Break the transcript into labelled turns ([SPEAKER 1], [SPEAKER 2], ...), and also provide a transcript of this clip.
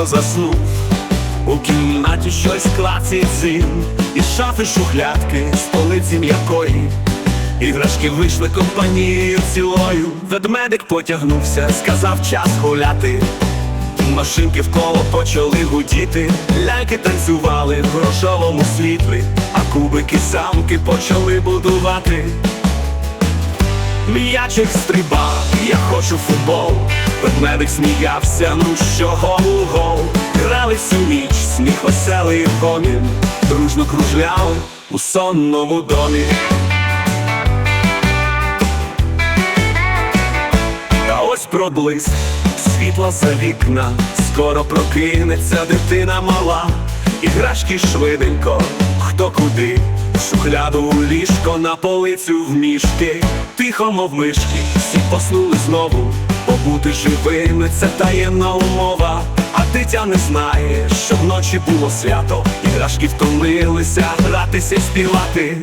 [SPEAKER 1] Батько заснув, у кімнаті щось клацить зим, і шафи шухлядки з полиці м'якої. Іграшки вийшли компанією цілою. Ведмедик потягнувся, сказав час гуляти. Машинки вколо почали гудіти, ляльки танцювали в грошовому світлі, а кубики замки почали будувати. М'ячик стрибав, я хочу футбол. Ведмедик сміявся, ну що гол у гол. Грали всю ніч, сміх веселий гомін, дружно кружляли у сонному домі. А ось проблиск світла за вікна, скоро прокинеться дитина мала, іграшки швиденько, хто куди, шухляду у ліжко на полицю в мішки, тихо, мов мишки, всі поснули знову, побути живими це таємна умова. А дитя не знає, що вночі було свято, іграшки втомилися гратися й співати.